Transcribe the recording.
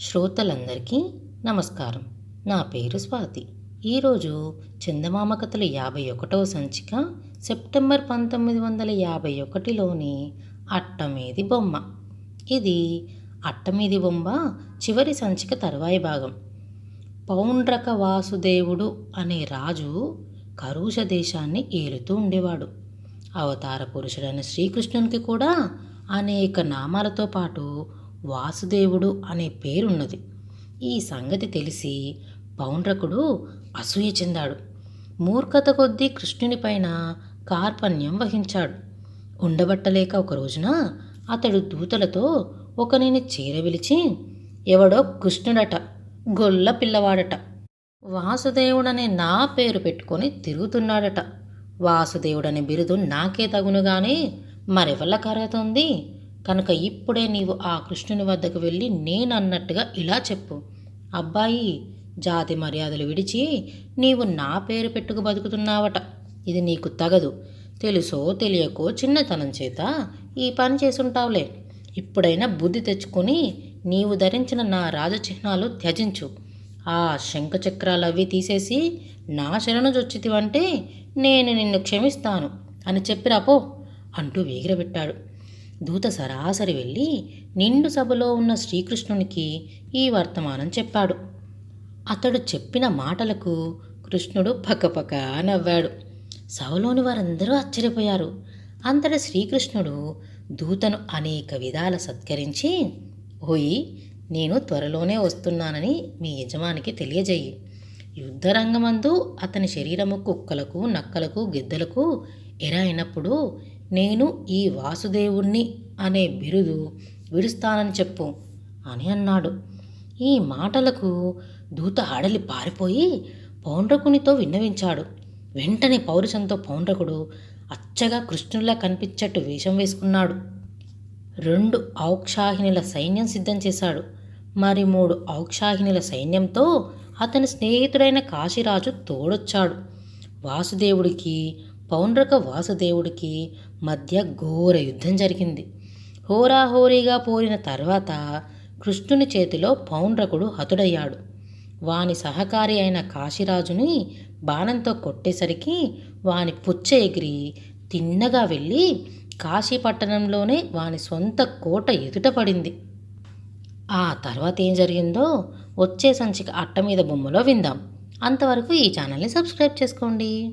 శ్రోతలందరికీ నమస్కారం. నా పేరు స్వాతి. ఈరోజు చందమామ కథలు యాభై ఒకటవ సంచిక సెప్టెంబర్ పంతొమ్మిది వందల యాభై ఒకటిలోని అట్టమీది బొమ్మ. ఇది అట్టమీది బొమ్మ చివరి సంచిక తరువాయి భాగం. పౌండ్రక వాసుదేవుడు అనే రాజు కరుష దేశాన్ని ఏలుతూ ఉండేవాడు. అవతార పురుషుడైన శ్రీకృష్ణునికి కూడా అనేక నామాలతో పాటు వాసుదేవుడు అనే పేరున్నది. ఈ సంగతి తెలిసి పౌండ్రకుడు అసూయ చెందాడు. మూర్ఖత కొద్దీ కృష్ణునిపైన కార్పణ్యం వహించాడు. ఉండబట్టలేక ఒక రోజున అతడు దూతలతో ఒకనిని చేరవిలిచి ఎవడో కృష్ణుడట గొల్ల పిల్లవాడట వాసుదేవుడనే నా పేరు పెట్టుకొని తిరుగుతున్నాడట. వాసుదేవుడనే బిరుదు నాకే తగును కానీ మరెవల్ల కరతుంది? కనుక ఇప్పుడే నీవు ఆ కృష్ణుని వద్దకు వెళ్ళి నేనన్నట్టుగా ఇలా చెప్పు. అబ్బాయి జాతి మర్యాదలు విడిచి నీవు నా పేరు పెట్టుకు బతుకుతున్నావట. ఇది నీకు తగదు. తెలుసో తెలియకో చిన్నతనం చేత ఈ పని చేసుంటావులే. ఇప్పుడైనా బుద్ధి తెచ్చుకొని నీవు ధరించిన నా రాజచిహ్నాలు త్యజించు. ఆ శంఖచక్రాలు అవి తీసేసి నా శరణు చొచ్చితివంటే నేను నిన్ను క్షమిస్తాను అని చెప్పిరాపో అంటూ వేగిరబెట్టాడు. దూత సరాసరి వెళ్ళి నిండు సభలో ఉన్న శ్రీకృష్ణునికి ఈ వర్తమానం చెప్పాడు. అతడు చెప్పిన మాటలకు కృష్ణుడు పక్కపక్క నవ్వాడు. సభలోని వారందరూ ఆశ్చర్యపోయారు. అంతటా శ్రీకృష్ణుడు దూతను అనేక విధాల సత్కరించి ఓయి నేను త్వరలోనే వస్తున్నానని మీ యజమానికి తెలియజేయి. యుద్ధరంగమందు అతని శరీరము కుక్కలకు నక్కలకు గిద్దలకు ఎరైనప్పుడు అయినప్పుడు నేను ఈ వాసుదేవుణ్ణి అనే బిరుదు విడుస్తానని చెప్పు అని అన్నాడు. ఈ మాటలకు దూత ఆడలి పారిపోయి పౌండ్రకునితో విన్నవించాడు. వెంటనే పౌరుషంతో పౌండ్రకుడు అచ్చగా కృష్ణుల్లా కనిపించట్టు వేషం వేసుకున్నాడు. రెండు ఔక్షాహినుల సైన్యం సిద్ధం చేశాడు. మరి మూడు ఔక్షాహినుల సైన్యంతో అతని స్నేహితుడైన కాశీరాజు తోడొచ్చాడు. వాసుదేవుడికి పౌండ్రక వాసుదేవుడికి మధ్య ఘోర యుద్ధం జరిగింది. హోరాహోరీగా పోరిన తర్వాత కృష్ణుని చేతిలో పౌండ్రకుడు హతుడయ్యాడు. వాని సహకారి అయిన కాశీరాజుని బాణంతో కొట్టేసరికి వాని పుచ్చ ఎగిరి తిన్నగా వెళ్ళి కాశీపట్టణంలోనే వాని సొంత కోట ఎదుట పడింది. ఆ తర్వాత ఏం జరిగిందో వచ్చే సంచిక అట్ట మీద బొమ్మలో విందాం. అంతవరకు ఈ ఛానల్ని సబ్స్క్రైబ్ చేసుకోండి.